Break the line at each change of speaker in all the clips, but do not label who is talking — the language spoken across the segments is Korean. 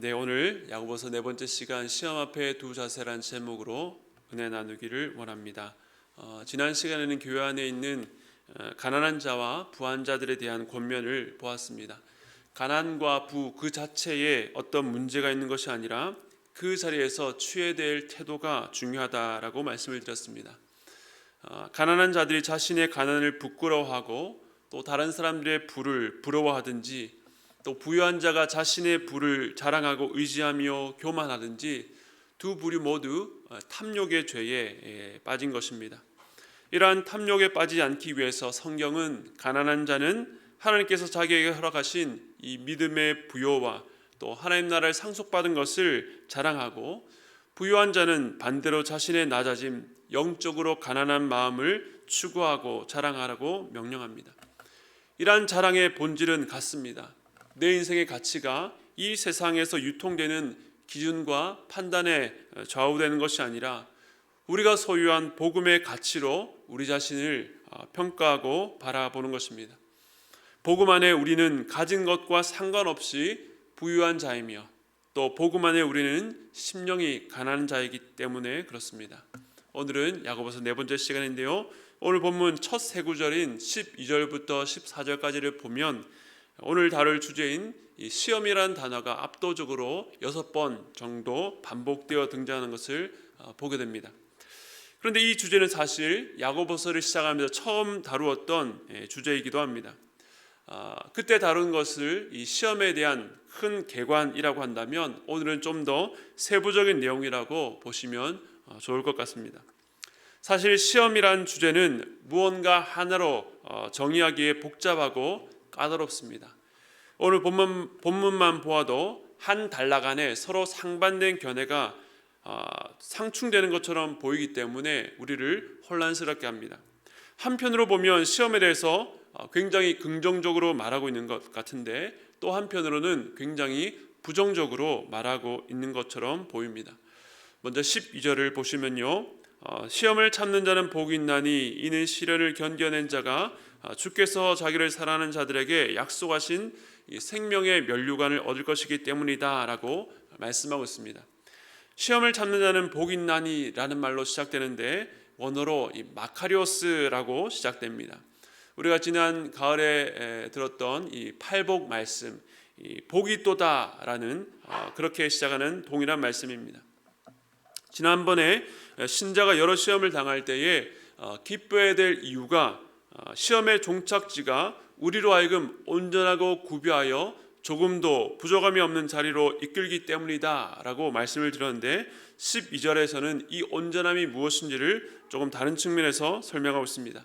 네, 오늘 야고보서 네 번째 시간 시험 앞에 두 자세란 제목으로 은혜 나누기를 원합니다. 어, 지난 시간에는 교회 안에 있는 어, 가난한 자와 부한 자들에 대한 권면을 보았습니다. 가난과 부 그 자체에 어떤 문제가 있는 것이 아니라 그 자리에서 취해야 될 태도가 중요하다라고 말씀을 드렸습니다. 어, 가난한 자들이 자신의 가난을 부끄러워하고 또 다른 사람들의 부를 부러워하든지 또 부유한 자가 자신의 부를 자랑하고 의지하며 교만하든지 두 부류 모두 어, 탐욕의 죄에 예, 빠진 것입니다. 이러한 탐욕에 빠지지 않기 위해서 성경은 가난한 자는 하나님께서 자기에게 허락하신 이 믿음의 부여와 또 하나님 나라를 상속받은 것을 자랑하고 부유한 자는 반대로 자신의 낮아짐, 영적으로 가난한 마음을 추구하고 자랑하라고 명령합니다. 이러한 자랑의 본질은 같습니다. 내 인생의 가치가 이 세상에서 유통되는 기준과 판단에 좌우되는 것이 아니라 우리가 소유한 복음의 가치로 우리 자신을 어, 평가하고 바라보는 것입니다. 복음 안에 우리는 가진 것과 상관없이 부유한 자이며 또 복음 안에 우리는 심령이 가난한 자이기 때문에 그렇습니다. 오늘은 야고보서 네 번째 시간인데요. 오늘 본문 첫 세 구절인 12절부터 14절까지를 보면 오늘 다룰 주제인 이 시험이라는 단어가 압도적으로 여섯 번 정도 반복되어 등장하는 것을 어, 보게 됩니다. 그런데 이 주제는 사실 야고보서를 시작하면서 처음 다루었던 예, 주제이기도 합니다. 아, 그때 다룬 것을 이 시험에 대한 큰 개관이라고 한다면 오늘은 좀 더 세부적인 내용이라고 보시면 어, 좋을 것 같습니다. 사실 시험이란 주제는 무언가 하나로 어, 정의하기에 복잡하고 까다롭습니다. 오늘 본문, 본문만 보아도 한 단락 안에 서로 상반된 견해가 어, 상충되는 것처럼 보이기 때문에 우리를 혼란스럽게 합니다. 한편으로 보면 시험에 대해서 어, 굉장히 긍정적으로 말하고 있는 것 같은데 또 한편으로는 굉장히 부정적으로 말하고 있는 것처럼 보입니다. 먼저 12절을 보시면요. 어, 시험을 참는 자는 복이 있나니 이는 시련을 견뎌낸 자가 어, 주께서 자기를 사랑하는 자들에게 약속하신 이 생명의 면류관을 얻을 것이기 때문이다라고 말씀하고 있습니다. 시험을 참는 자는 복이 있나니라는 말로 시작되는데 원어로 이 마카리오스라고 시작됩니다. 우리가 지난 가을에 들었던 이 팔복 말씀, 이 복이 또다라는 어, 그렇게 시작하는 동일한 말씀입니다. 지난번에 신자가 여러 시험을 당할 때에 어, 기뻐해야 될 이유가 어, 시험의 종착지가 우리로 하여금 온전하고 구비하여 조금도 부족함이 없는 자리로 이끌기 때문이다라고 말씀을 드렸는데 12절에서는 이 온전함이 무엇인지를 조금 다른 측면에서 설명하고 있습니다.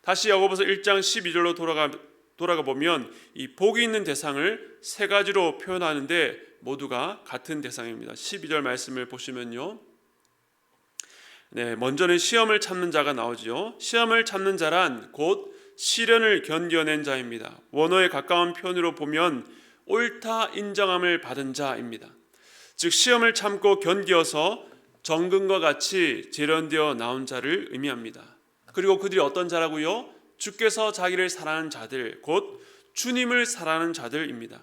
다시 야고보서 1장 12절로 돌아가 돌아가 보면 이 복이 있는 대상을 세 가지로 표현하는데 모두가 같은 대상입니다. 12절 말씀을 보시면요. 네, 먼저는 시험을 참는 자가 나오지요. 시험을 참는 자란 곧 시련을 견뎌낸 자입니다. 원어에 가까운 표현으로 보면 옳다 인정함을 받은 자입니다. 즉 시험을 참고 견디어서 정금과 같이 재련되어 나온 자를 의미합니다. 그리고 그들이 어떤 자라고요? 주께서 자기를 사랑하는 자들, 곧 주님을 사랑하는 자들입니다.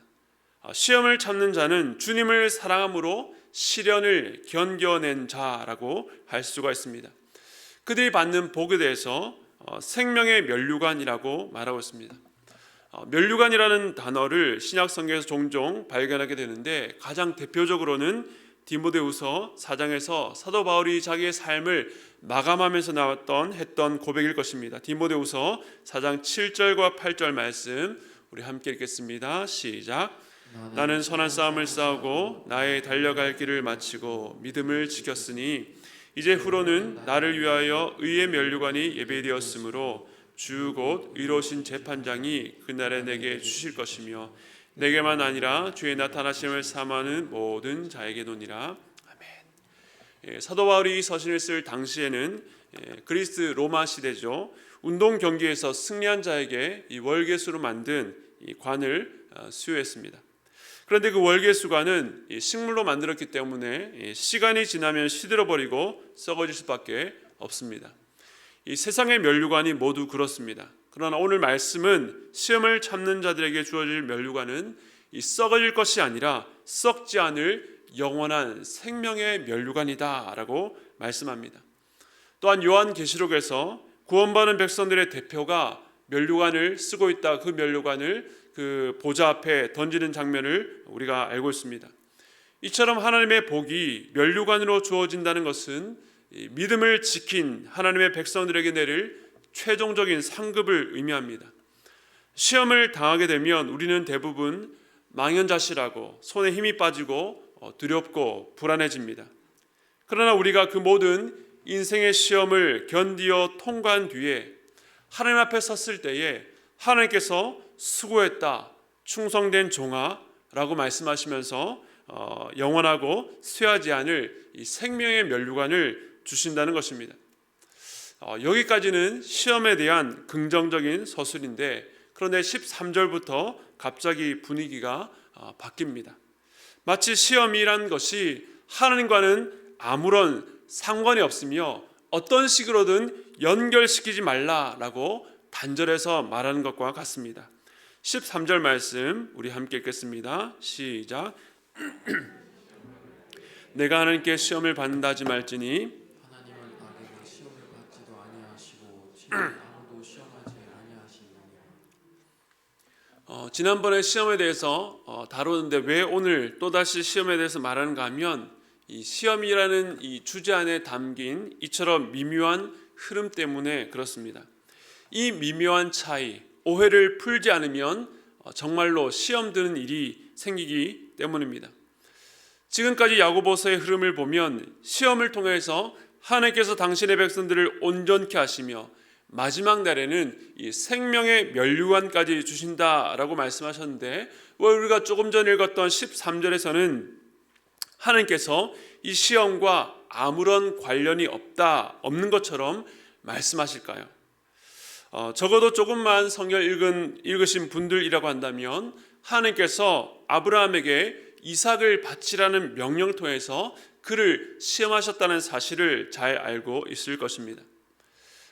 아, 시험을 참는 자는 주님을 사랑함으로 시련을 견뎌낸 자라고 할 수가 있습니다. 그들이 받는 복에 대해서 어, 생명의 면류관이라고 말하고 있습니다. 어, 면류관이라는 단어를 신약 성경에서 종종 발견하게 되는데 가장 대표적으로는 디모데후서 4장에서 사도 바울이 자기의 삶을 마감하면서 나왔던 했던 고백일 것입니다. 디모데후서 4장 7절과 8절 말씀 우리 함께 읽겠습니다. 시작. 나는 선한 싸움을 싸우고 나의 달려갈 길을 마치고 믿음을 지켰으니 이제 후로는 나를 위하여 의의 면류관이 예배되었으므로 주 곧 의로신 재판장이 그날에 내게 주실 것이며 내게만 아니라 주의 나타나심을 삼하는 모든 자에게노니라 아멘. 예, 사도 바울이 서신을 쓸 당시에는 예, 그리스 로마 시대죠. 운동 경기에서 승리한 자에게 이 월계수로 만든 이 관을 어, 수여했습니다. 그런데 그 월계수관은 식물로 만들었기 때문에 시간이 지나면 시들어 버리고 썩어질 수밖에 없습니다. 이 세상의 면류관이 모두 그렇습니다. 그러나 오늘 말씀은 시험을 참는 자들에게 주어질 면류관은 이 썩어질 것이 아니라 썩지 않을 영원한 생명의 면류관이다라고 말씀합니다. 또한 요한계시록에서 구원받은 백성들의 대표가 면류관을 쓰고 있다. 그 면류관을 그 보좌 앞에 던지는 장면을 우리가 알고 있습니다. 이처럼 하나님의 복이 면류관으로 주어진다는 것은 이 믿음을 지킨 하나님의 백성들에게 내릴 최종적인 상급을 의미합니다. 시험을 당하게 되면 우리는 대부분 망연자실하고 손에 힘이 빠지고 어, 두렵고 불안해집니다. 그러나 우리가 그 모든 인생의 시험을 견디어 통과한 뒤에 하나님 앞에 섰을 때에 하나님께서 수고했다, 충성된 종아라고 말씀하시면서 어, 영원하고 쇠하지 않을 이 생명의 면류관을 주신다는 것입니다. 어, 여기까지는 시험에 대한 긍정적인 서술인데 그런데 13절부터 갑자기 분위기가 어, 바뀝니다. 마치 시험이란 것이 하나님과는 아무런 상관이 없으며 어떤 식으로든 연결시키지 말라라고 단절해서 말하는 것과 같습니다. 13절 말씀 우리 함께 읽겠습니다. 시작. 내가 하나님께 시험을 받는다 하지 말지니
하나님은 악에게 시험을 받지도 아니하시고 아무도 시험하지 아니하시느니라.
어, 지난번에 시험에 대해서 어, 다루는데 왜 오늘 또 다시 시험에 대해서 말하는가 하면 이 시험이라는 이 주제 안에 담긴 이처럼 미묘한 흐름 때문에 그렇습니다. 이 미묘한 차이, 오해를 풀지 않으면 어, 정말로 시험 드는 일이 생기기 때문입니다. 지금까지 야고보서의 흐름을 보면 시험을 통해서 하나님께서 당신의 백성들을 온전케 하시며 마지막 날에는 이 생명의 면류관까지 주신다라고 말씀하셨는데 왜 우리가 조금 전에 읽었던 13절에서는 하나님께서 이 시험과 아무런 관련이 없다 없는 것처럼 말씀하실까요? 어, 적어도 조금만 성경 읽은 읽으신 분들이라고 한다면 하나님께서 아브라함에게 이삭을 바치라는 명령 통해서 그를 시험하셨다는 사실을 잘 알고 있을 것입니다.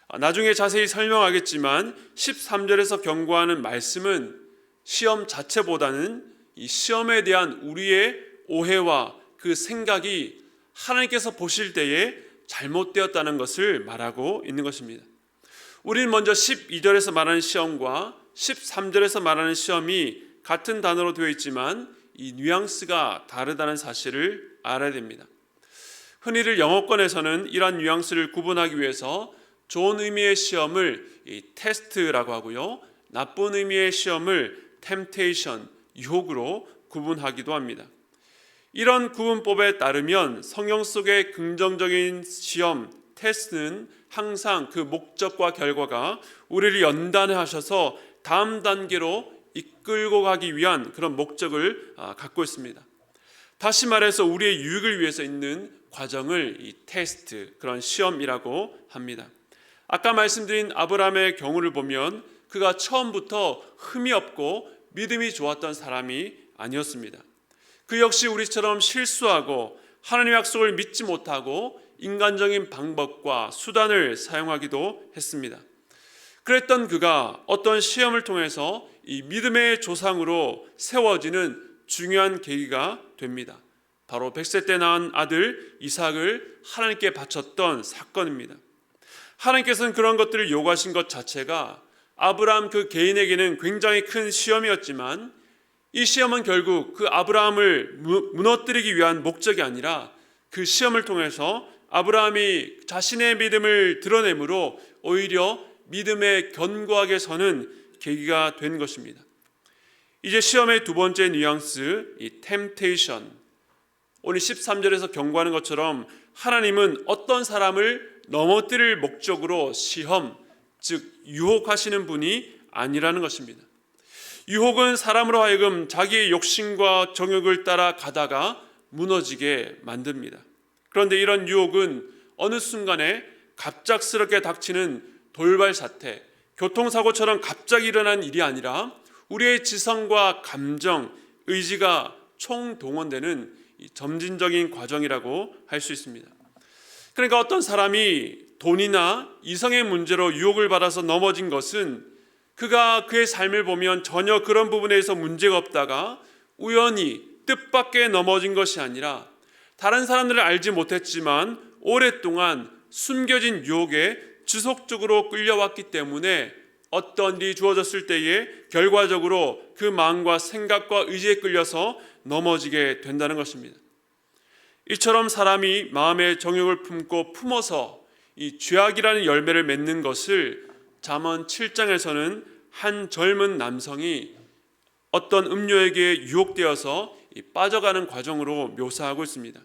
아, 나중에 자세히 설명하겠지만 13절에서 경고하는 말씀은 시험 자체보다는 이 시험에 대한 우리의 오해와 그 생각이 하나님께서 보실 때에 잘못되었다는 것을 말하고 있는 것입니다. 우리는 먼저 12절에서 말하는 시험과 13절에서 말하는 시험이 같은 단어로 되어 있지만 이 뉘앙스가 다르다는 사실을 알아야 됩니다. 흔히들 영어권에서는 이러한 뉘앙스를 구분하기 위해서 좋은 의미의 시험을 이 테스트라고 하고요. 나쁜 의미의 시험을 템테이션, 유혹으로 구분하기도 합니다. 이런 구분법에 따르면 성경 속의 긍정적인 시험, 테스트는 항상 그 목적과 결과가 우리를 연단하셔서 다음 단계로 이끌고 가기 위한 그런 목적을 아, 갖고 있습니다. 다시 말해서 우리의 유익을 위해서 있는 과정을 이 테스트, 그런 시험이라고 합니다. 아까 말씀드린 아브라함의 경우를 보면 그가 처음부터 흠이 없고 믿음이 좋았던 사람이 아니었습니다. 그 역시 우리처럼 실수하고 하나님의 약속을 믿지 못하고 인간적인 방법과 수단을 사용하기도 했습니다. 그랬던 그가 어떤 시험을 통해서 이 믿음의 조상으로 세워지는 중요한 계기가 됩니다. 바로 100세 때 낳은 아들 이삭을 하나님께 바쳤던 사건입니다. 하나님께서는 그런 것들을 요구하신 것 자체가 아브라함 그 개인에게는 굉장히 큰 시험이었지만 이 시험은 결국 그 아브라함을 무너뜨리기 위한 목적이 아니라 그 시험을 통해서 아브라함이 자신의 믿음을 드러내므로 오히려 믿음에 견고하게 서는 계기가 된 것입니다. 이제 시험의 두 번째 뉘앙스, 이 템테이션. 오늘 13절에서 경고하는 것처럼 하나님은 어떤 사람을 넘어뜨릴 목적으로 시험, 즉 유혹하시는 분이 아니라는 것입니다. 유혹은 사람으로 하여금 자기의 욕심과 정욕을 따라 가다가 무너지게 만듭니다. 그런데 이런 유혹은 어느 순간에 갑작스럽게 닥치는 돌발 사태, 교통사고처럼 갑자기 일어난 일이 아니라 우리의 지성과 감정, 의지가 총동원되는 점진적인 과정이라고 할 수 있습니다. 그러니까 어떤 사람이 돈이나 이성의 문제로 유혹을 받아서 넘어진 것은 그가 그의 삶을 보면 전혀 그런 부분에서 문제가 없다가 우연히 뜻밖의 넘어진 것이 아니라 다른 사람들을 알지 못했지만 오랫동안 숨겨진 유혹에 지속적으로 끌려왔기 때문에 어떤 일이 주어졌을 때에 결과적으로 그 마음과 생각과 의지에 끌려서 넘어지게 된다는 것입니다. 이처럼 사람이 마음의 정욕을 품고 품어서 이 죄악이라는 열매를 맺는 것을 잠언 7장에서는 한 젊은 남성이 어떤 음료에게 유혹되어서 이 빠져가는 과정으로 묘사하고 있습니다.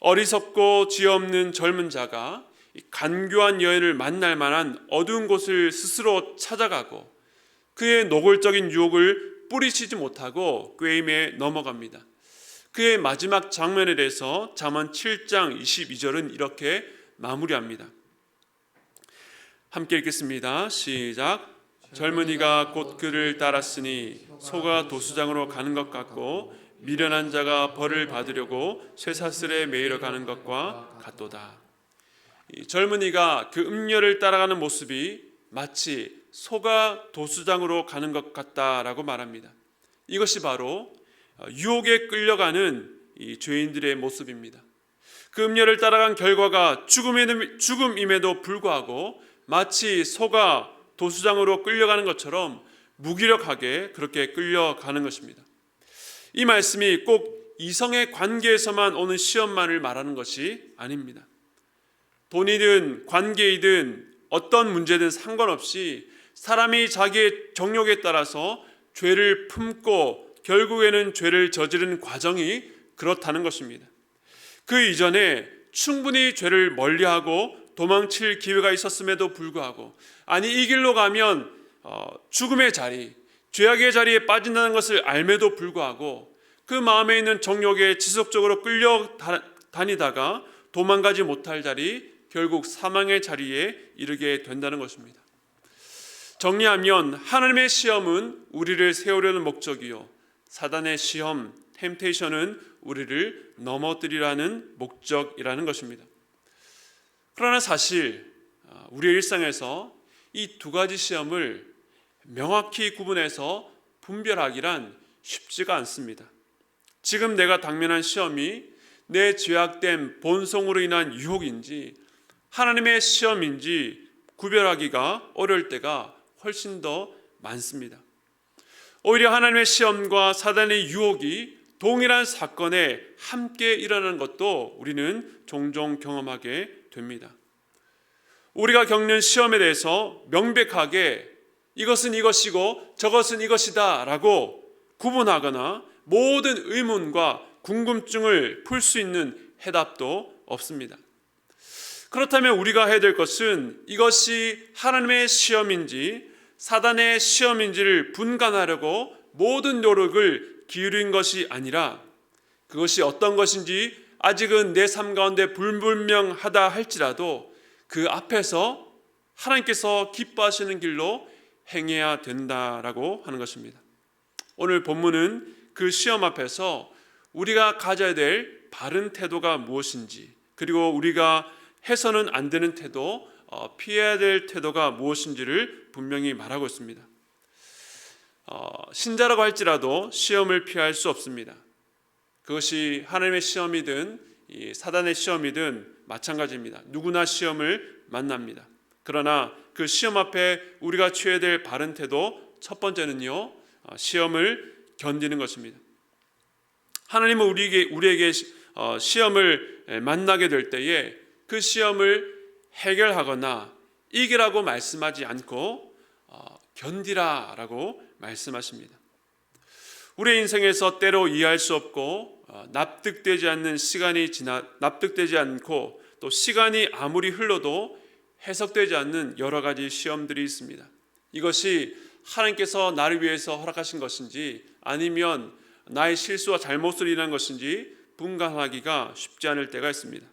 어리석고 지혜 없는 젊은 자가 이 간교한 여인을 만날 만한 어두운 곳을 스스로 찾아가고 그의 노골적인 유혹을 뿌리치지 못하고 꾀임에 넘어갑니다. 그의 마지막 장면에 대해서 잠언 7장 22절은 이렇게 마무리합니다. 함께 읽겠습니다. 시작. 젊은이가 곧 그를 따랐으니 소가 도수장으로 가는 것 같고 미련한 자가 벌을 받으려고 쇠사슬에 매이러 가는 것과 같도다. 이 젊은이가 그 음녀를 따라가는 모습이 마치 소가 도수장으로 가는 것 같다라고 말합니다. 이것이 바로 유혹에 끌려가는 이 죄인들의 모습입니다. 그 음녀를 따라간 결과가 죽음임에도 불구하고 마치 소가 도수장으로 끌려가는 것처럼 무기력하게 그렇게 끌려가는 것입니다. 이 말씀이 꼭 이성의 관계에서만 오는 시험만을 말하는 것이 아닙니다. 돈이든 관계이든 어떤 문제든 상관없이 사람이 자기의 정욕에 따라서 죄를 품고 결국에는 죄를 저지르는 과정이 그렇다는 것입니다. 그 이전에 충분히 죄를 멀리하고 도망칠 기회가 있었음에도 불구하고 아니 이 길로 가면 어, 죽음의 자리, 죄악의 자리에 빠진다는 것을 알매도 불구하고 그 마음에 있는 정욕에 지속적으로 끌려 다- 다니다가 도망가지 못할 자리, 결국 사망의 자리에 이르게 된다는 것입니다. 정리하면 하나님의 시험은 우리를 세우려는 목적이요 사단의 시험, 템테이션은 우리를 넘어뜨리라는 목적이라는 것입니다. 그러나 사실 아, 우리의 일상에서 이 두 가지 시험을 명확히 구분해서 분별하기란 쉽지가 않습니다. 지금 내가 당면한 시험이 내 죄악된 본성으로 인한 유혹인지 하나님의 시험인지 구별하기가 어려울 때가 훨씬 더 많습니다. 오히려 하나님의 시험과 사단의 유혹이 동일한 사건에 함께 일어나는 것도 우리는 종종 경험하게 됩니다. 우리가 겪는 시험에 대해서 명백하게 이것은 이것이고 저것은 이것이다 라고 구분하거나 모든 의문과 궁금증을 풀 수 있는 해답도 없습니다. 그렇다면 우리가 해야 될 것은 이것이 하나님의 시험인지 사단의 시험인지를 분간하려고 모든 노력을 기울인 것이 아니라 그것이 어떤 것인지 아직은 내 삶 가운데 불분명하다 할지라도 그 앞에서 하나님께서 기뻐하시는 길로 행해야 된다라고 하는 것입니다. 오늘 본문은 그 시험 앞에서 우리가 가져야 될 바른 태도가 무엇인지 그리고 우리가 해서는 안 되는 태도, 어, 피해야 될 태도가 무엇인지를 분명히 말하고 있습니다. 어, 신자라고 할지라도 시험을 피할 수 없습니다. 그것이 하나님의 시험이든 이 사단의 시험이든 마찬가지입니다. 누구나 시험을 만납니다. 그러나 그 시험 앞에 우리가 취해야 될 바른 태도 첫 번째는요 어, 시험을 견디는 것입니다. 하나님은 우리에게 우리에게 시- 어, 시험을 에, 만나게 될 때에 그 시험을 해결하거나 이기라고 말씀하지 않고 어, 견디라라고 말씀하십니다. 우리의 인생에서 때로 이해할 수 없고 어, 납득되지 않는 시간이 지나 납득되지 않고 또 시간이 아무리 흘러도 해석되지 않는 여러 가지 시험들이 있습니다. 이것이 하나님께서 나를 위해서 허락하신 것인지 아니면 나의 실수와 잘못을 인한 것인지 분간하기가 쉽지 않을 때가 있습니다.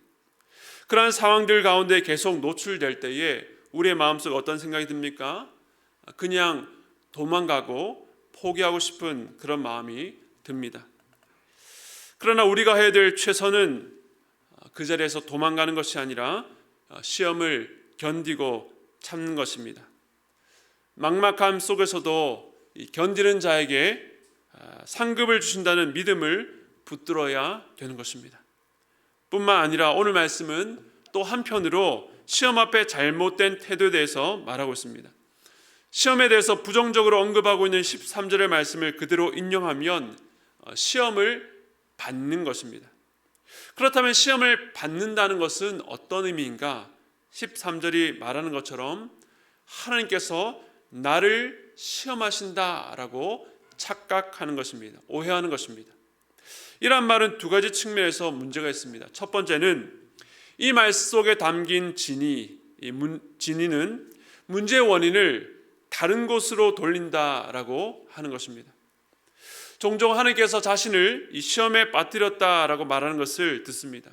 그러한 상황들 가운데 계속 노출될 때에 우리의 마음속에 어떤 생각이 듭니까? 그냥 도망가고 포기하고 싶은 그런 마음이 듭니다. 그러나 우리가 해야 될 최선은 그 자리에서 도망가는 것이 아니라 시험을 견디고 참는 것입니다. 막막함 속에서도 이 견디는 자에게 아, 상급을 주신다는 믿음을 붙들어야 되는 것입니다. 뿐만 아니라 오늘 말씀은 또 한편으로 시험 앞에 잘못된 태도에 대해서 말하고 있습니다. 시험에 대해서 부정적으로 언급하고 있는 13절의 말씀을 그대로 인용하면 어, 시험을 받는 것입니다. 그렇다면 시험을 받는다는 것은 어떤 의미인가? 13절이 말하는 것처럼 하나님께서 나를 시험하신다라고 착각하는 것입니다. 오해하는 것입니다. 이러한 말은 두 가지 측면에서 문제가 있습니다. 첫 번째는 이 말 속에 담긴 진이, 이 문, 진이는 문제의 원인을 다른 곳으로 돌린다라고 하는 것입니다. 종종 하나님께서 자신을 이 시험에 빠뜨렸다라고 말하는 것을 듣습니다.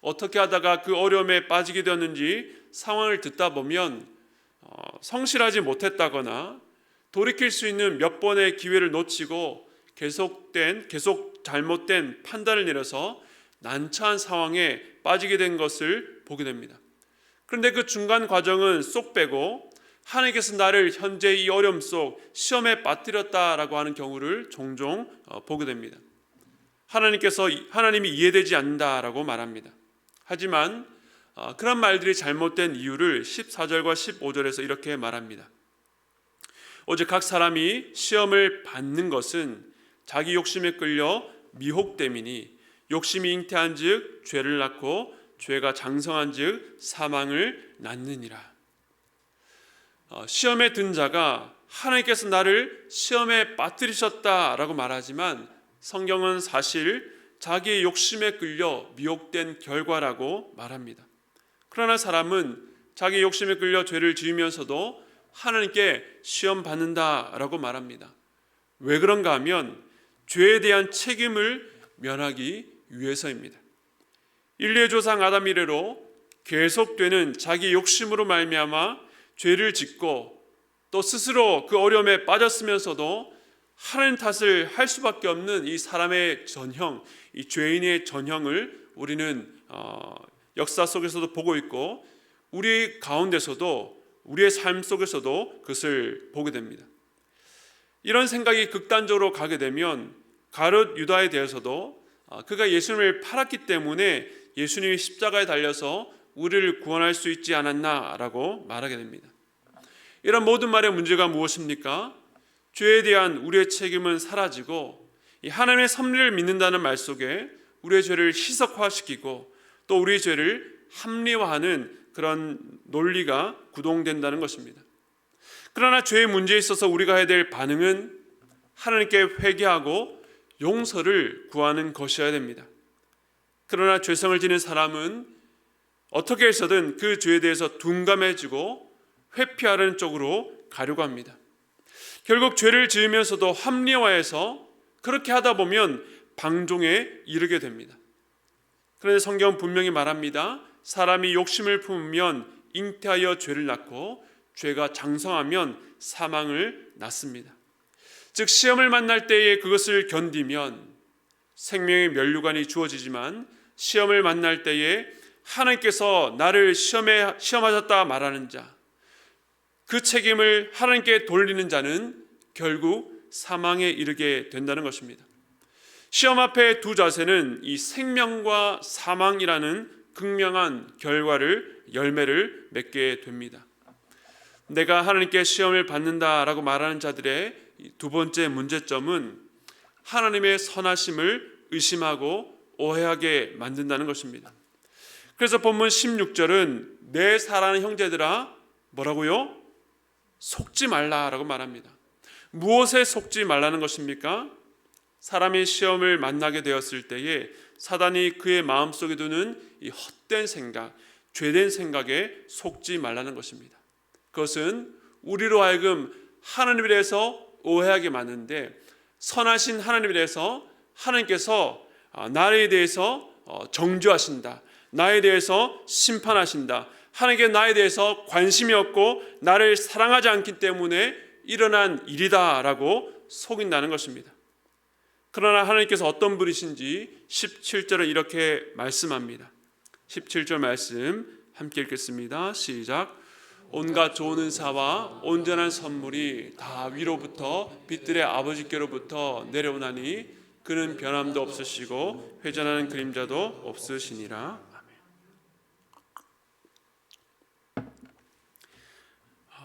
어떻게 하다가 그 어려움에 빠지게 되었는지 상황을 듣다 보면 어, 성실하지 못했다거나 돌이킬 수 있는 몇 번의 기회를 놓치고 계속된 계속 잘못된 판단을 내려서 난처한 상황에 빠지게 된 것을 보게 됩니다. 그런데 그 중간 과정은 쏙 빼고 하나님께서 나를 현재 이 어려움 속 시험에 빠뜨렸다라고 하는 경우를 종종 어, 보게 됩니다. 하나님께서 하나님이 이해되지 않는다라고 말합니다. 하지만 어, 그런 말들이 잘못된 이유를 14절과 15절에서 이렇게 말합니다. 오직 각 사람이 시험을 받는 것은 자기 욕심에 끌려 미혹됨이니 욕심이 잉태한즉 죄를 낳고 죄가 장성한즉 사망을 낳느니라. 어, 시험에 든 자가 하나님께서 나를 시험에 빠뜨리셨다라고 말하지만 성경은 사실 자기의 욕심에 끌려 미혹된 결과라고 말합니다. 그러나 사람은 자기 욕심에 끌려 죄를 지으면서도 하나님께 시험 받는다라고 말합니다. 왜 그런가 하면 죄에 대한 책임을 면하기 위해서입니다. 인류의 조상 아담 이래로 계속되는 자기 욕심으로 말미암아 죄를 짓고 또 스스로 그 어려움에 빠졌으면서도 하나님 탓을 할 수밖에 없는 이 사람의 전형, 이 죄인의 전형을 우리는 어, 역사 속에서도 보고 있고 우리 가운데서도 우리의 삶 속에서도 그것을 보게 됩니다. 이런 생각이 극단적으로 가게 되면 가룟 유다에 대해서도 아, 그가 예수님을 팔았기 때문에 예수님이 십자가에 달려서 우리를 구원할 수 있지 않았나라고 말하게 됩니다. 이런 모든 말의 문제가 무엇입니까? 죄에 대한 우리의 책임은 사라지고 이 하나님의 섭리를 믿는다는 말 속에 우리의 죄를 희석화시키고 또 우리의 죄를 합리화하는 그런 논리가 구동된다는 것입니다. 그러나 죄의 문제에 있어서 우리가 해야 될 반응은 하나님께 회개하고 용서를 구하는 것이어야 됩니다. 그러나 죄성을 지닌 사람은 어떻게 해서든 그 죄에 대해서 둔감해지고 회피하려는 쪽으로 가려고 합니다. 결국 죄를 지으면서도 합리화해서 그렇게 하다 보면 방종에 이르게 됩니다. 그런데 성경 분명히 말합니다. 사람이 욕심을 품으면 잉태하여 죄를 낳고 죄가 장성하면 사망을 낳습니다. 즉 시험을 만날 때에 그것을 견디면 생명의 면류관이 주어지지만 시험을 만날 때에 하나님께서 나를 시험에 시험하셨다 말하는 자, 그 책임을 하나님께 돌리는 자는 결국 사망에 이르게 된다는 것입니다. 시험 앞에 두 자세는 이 생명과 사망이라는 극명한 결과를 열매를 맺게 됩니다. 내가 하나님께 시험을 받는다라고 말하는 자들의 두 번째 문제점은 하나님의 선하심을 의심하고 오해하게 만든다는 것입니다. 그래서 본문 16절은 내 사랑하는 형제들아 뭐라고요? 속지 말라라고 말합니다. 무엇에 속지 말라는 것입니까? 사람이 시험을 만나게 되었을 때에 사단이 그의 마음속에 두는 이 헛된 생각, 죄된 생각에 속지 말라는 것입니다. 그것은 우리로 하여금 하나님에 대해서 오해하게 만드는데 선하신 하나님에 대해서 하나님께서 아, 나에 대해서 어, 정죄하신다. 나에 대해서 심판하신다. 하나님께 나에 대해서 관심이 없고 나를 사랑하지 않기 때문에 일어난 일이다라고 속인다는 것입니다. 그러나 하나님께서 어떤 분이신지 17절에 이렇게 말씀합니다. 17절 말씀 함께 읽겠습니다. 시작. 온갖 좋은 은사와 온전한 선물이 다 위로부터 빛들의 아버지께로부터 내려오나니 그는 변함도 없으시고 회전하는 그림자도 없으시니라.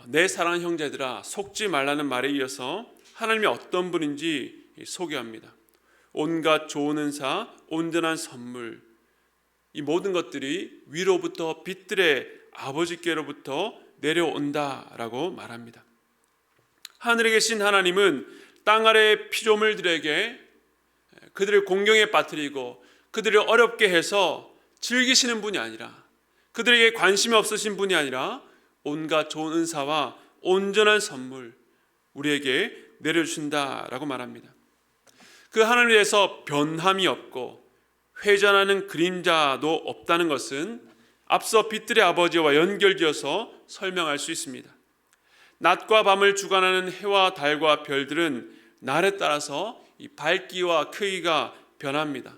내 사랑하는 형제들아 속지 말라는 말에 이어서 하나님이 어떤 분인지 소개합니다. 온갖 좋은 은사, 온전한 선물 이 모든 것들이 위로부터 빛들의 아버지께로부터 내려온다라고 말합니다. 하늘에 계신 하나님은 땅 아래 피조물들에게 그들을 공경에 빠뜨리고 그들을 어렵게 해서 즐기시는 분이 아니라 그들에게 관심이 없으신 분이 아니라 온갖 좋은 은사와 온전한 선물 우리에게 내려주신다라고 말합니다. 그 대해서 변함이 없고 회전하는 그림자도 없다는 것은 앞서 빛들의 아버지와 연결되어서 설명할 수 있습니다. 낮과 밤을 주관하는 해와 달과 별들은 날에 따라서 이 밝기와 크기가 변합니다.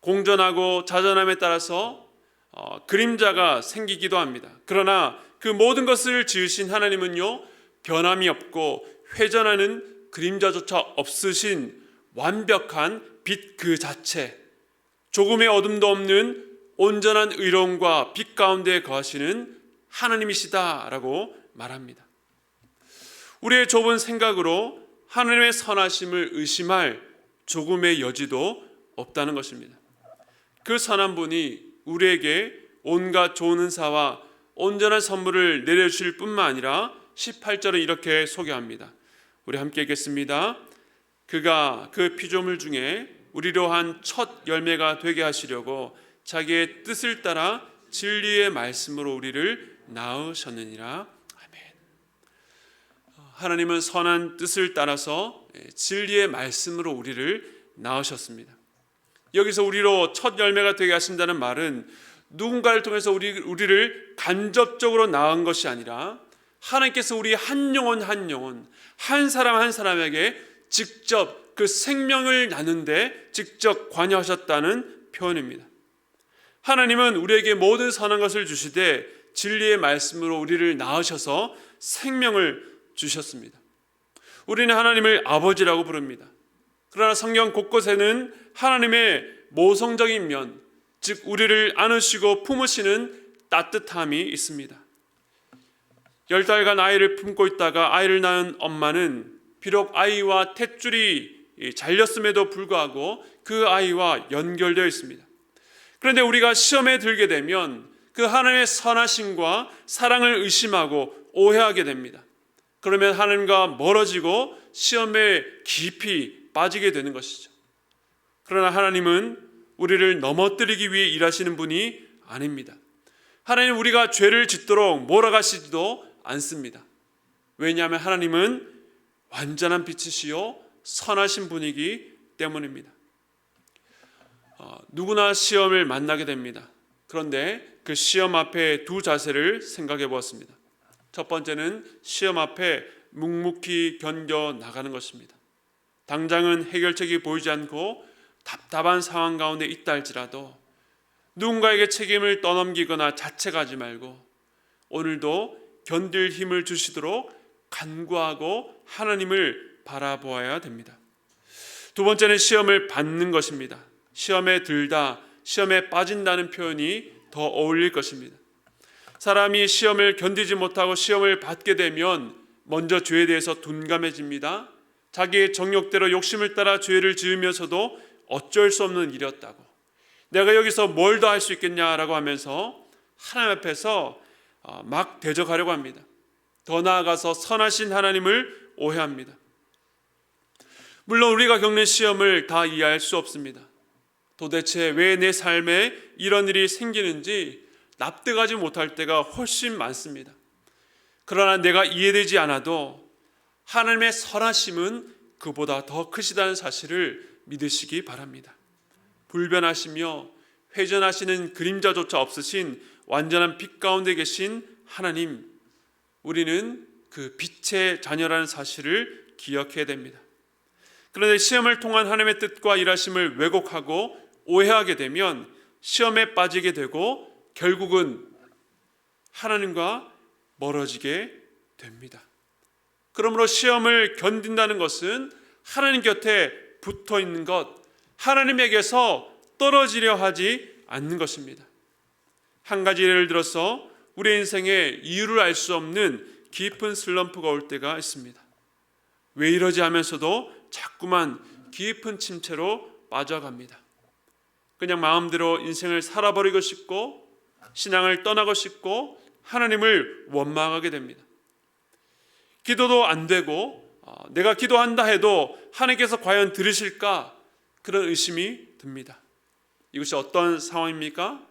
공전하고 자전함에 따라서 어, 그림자가 생기기도 합니다. 그러나 그 모든 것을 지으신 하나님은요 변함이 없고 회전하는 그림자조차 없으신 완벽한 빛 그 자체, 조금의 어둠도 없는 온전한 의로움과 빛 가운데 거하시는 하나님이시다라고 말합니다. 우리의 좁은 생각으로 하나님의 선하심을 의심할 조금의 여지도 없다는 것입니다. 그 선한 분이 우리에게 온갖 좋은 은사와 온전한 선물을 내려주실 뿐만 아니라 18절은 이렇게 소개합니다. 우리 함께 읽겠습니다. 그가 그 피조물 중에 우리로 한 첫 열매가 되게 하시려고 자기의 뜻을 따라 진리의 말씀으로 우리를 낳으셨느니라. 아멘. 하나님은 선한 뜻을 따라서 진리의 말씀으로 우리를 낳으셨습니다. 여기서 우리로 첫 열매가 되게 하신다는 말은 누군가를 통해서 우리, 우리를 간접적으로 낳은 것이 아니라 하나님께서 우리 한 영혼 한 영혼 한 사람 한 사람에게 직접 그 생명을 나누는데 직접 관여하셨다는 표현입니다. 하나님은 우리에게 모든 선한 것을 주시되 진리의 말씀으로 우리를 낳으셔서 생명을 주셨습니다. 우리는 하나님을 아버지라고 부릅니다. 그러나 성경 곳곳에는 하나님의 모성적인 면, 즉 우리를 안으시고 품으시는 따뜻함이 있습니다. 열 달간 아이를 품고 있다가 아이를 낳은 엄마는 비록 아이와 탯줄이 잘렸음에도 불구하고 그 아이와 연결되어 있습니다. 그런데 우리가 시험에 들게 되면 그 하나님의 선하심과 사랑을 의심하고 오해하게 됩니다. 그러면 하나님과 멀어지고 시험에 깊이 빠지게 되는 것이죠. 그러나 하나님은 우리를 넘어뜨리기 위해 일하시는 분이 아닙니다. 하나님 우리가 죄를 짓도록 몰아가시지도 않습니다. 왜냐하면 하나님은 완전한 빛이시요 선하신 분이기 때문입니다. 어, 누구나 시험을 만나게 됩니다. 그런데 그 시험 앞에 두 자세를 생각해 보았습니다. 첫 번째는 시험 앞에 묵묵히 견뎌 나가는 것입니다. 당장은 해결책이 보이지 않고 답답한 상황 가운데 있다 할지라도 누군가에게 책임을 떠넘기거나 자책하지 말고 오늘도 견딜 힘을 주시도록 간구하고 하나님을 바라보아야 됩니다. 두 번째는 시험을 받는 것입니다. 시험에 들다, 시험에 빠진다는 표현이 더 어울릴 것입니다. 사람이 시험을 견디지 못하고 시험을 받게 되면 먼저 죄에 대해서 둔감해집니다. 자기의 정욕대로 욕심을 따라 죄를 지으면서도 어쩔 수 없는 일이었다고. 내가 여기서 뭘 더 할 수 있겠냐라고 하면서 하나님 앞에서 어, 막 대적하려고 합니다. 더 나아가서 선하신 하나님을 오해합니다. 물론 우리가 겪는 시험을 다 이해할 수 없습니다. 도대체 왜 내 삶에 이런 일이 생기는지 납득하지 못할 때가 훨씬 많습니다. 그러나 내가 이해되지 않아도 하나님의 선하심은 그보다 더 크시다는 사실을 믿으시기 바랍니다. 불변하시며 회전하시는 그림자조차 없으신 완전한 빛 가운데 계신 하나님, 우리는 그 빛의 자녀라는 사실을 기억해야 됩니다. 그런데 시험을 통한 하나님의 뜻과 일하심을 왜곡하고 오해하게 되면 시험에 빠지게 되고 결국은 하나님과 멀어지게 됩니다. 그러므로 시험을 견딘다는 것은 하나님 곁에 붙어 있는 것, 하나님에게서 떨어지려 하지 않는 것입니다. 한 가지 예를 들어서 우리 인생에 이유를 알 수 없는 깊은 슬럼프가 올 때가 있습니다. 왜 이러지 하면서도 자꾸만 깊은 침체로 빠져갑니다. 그냥 마음대로 인생을 살아버리고 싶고 신앙을 떠나고 싶고 하나님을 원망하게 됩니다. 기도도 안 되고 어, 내가 기도한다 해도 하나님께서 과연 들으실까 그런 의심이 듭니다. 이것이 어떤 상황입니까?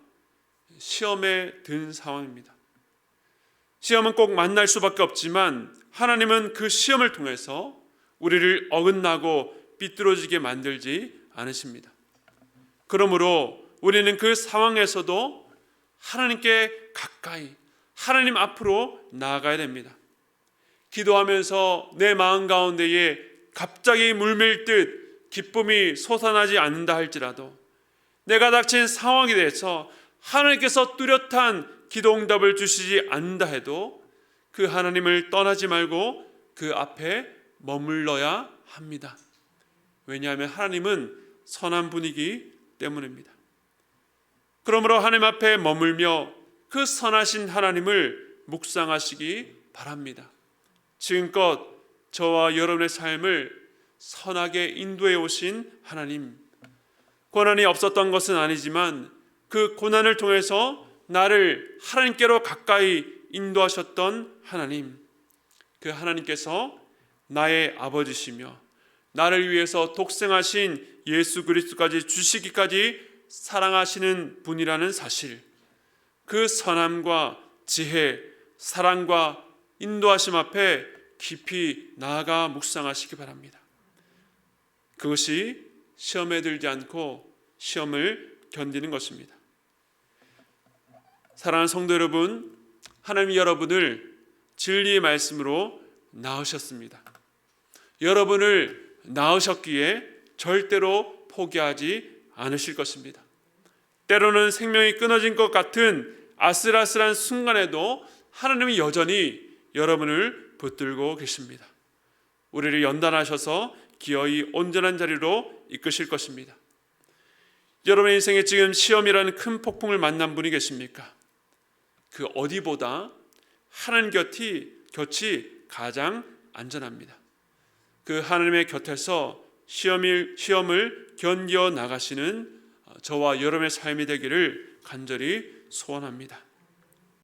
시험에 든 상황입니다. 시험은 꼭 만날 수밖에 없지만 하나님은 그 시험을 통해서 우리를 어긋나고 삐뚤어지게 만들지 않으십니다. 그러므로 우리는 그 상황에서도 하나님께 가까이 하나님 앞으로 나아가야 됩니다. 기도하면서 내 마음 가운데에 갑자기 물밀듯 기쁨이 솟아나지 않는다 할지라도 내가 닥친 상황에 대해서 하나님께서 뚜렷한 기도 응답을 주시지 않는다 해도 그 하나님을 떠나지 말고 그 앞에 머물러야 합니다. 왜냐하면 하나님은 선한 분이기 때문입니다. 그러므로 하나님 앞에 머물며 그 선하신 하나님을 묵상하시기 바랍니다. 지금껏 저와 여러분의 삶을 선하게 인도해 오신 하나님, 고난이 없었던 것은 아니지만 그 고난을 통해서 나를 하나님께로 가까이 인도하셨던 하나님, 그 하나님께서 나의 아버지시며 나를 위해서 독생하신 예수 그리스도까지 주시기까지 사랑하시는 분이라는 사실, 그 선함과 지혜, 사랑과 인도하심 앞에 깊이 나아가 묵상하시기 바랍니다. 그것이 시험에 들지 않고 시험을 견디는 것입니다. 사랑하는 성도 여러분, 하나님 여러분을 진리의 말씀으로 낳으셨습니다. 여러분을 낳으셨기에 절대로 포기하지 않으실 것입니다. 때로는 생명이 끊어진 것 같은 아슬아슬한 순간에도 하나님이 여전히 여러분을 붙들고 계십니다. 우리를 연단하셔서 기어이 온전한 자리로 이끄실 것입니다. 여러분의 인생에 지금 시험이라는 큰 폭풍을 만난 분이 계십니까? 그 어디보다 하나님 곁이 곁이 가장 안전합니다. 그 하나님의 곁에서 시험을 시험을 견뎌 나가시는 저와 여러분의 삶이 되기를 간절히 소원합니다.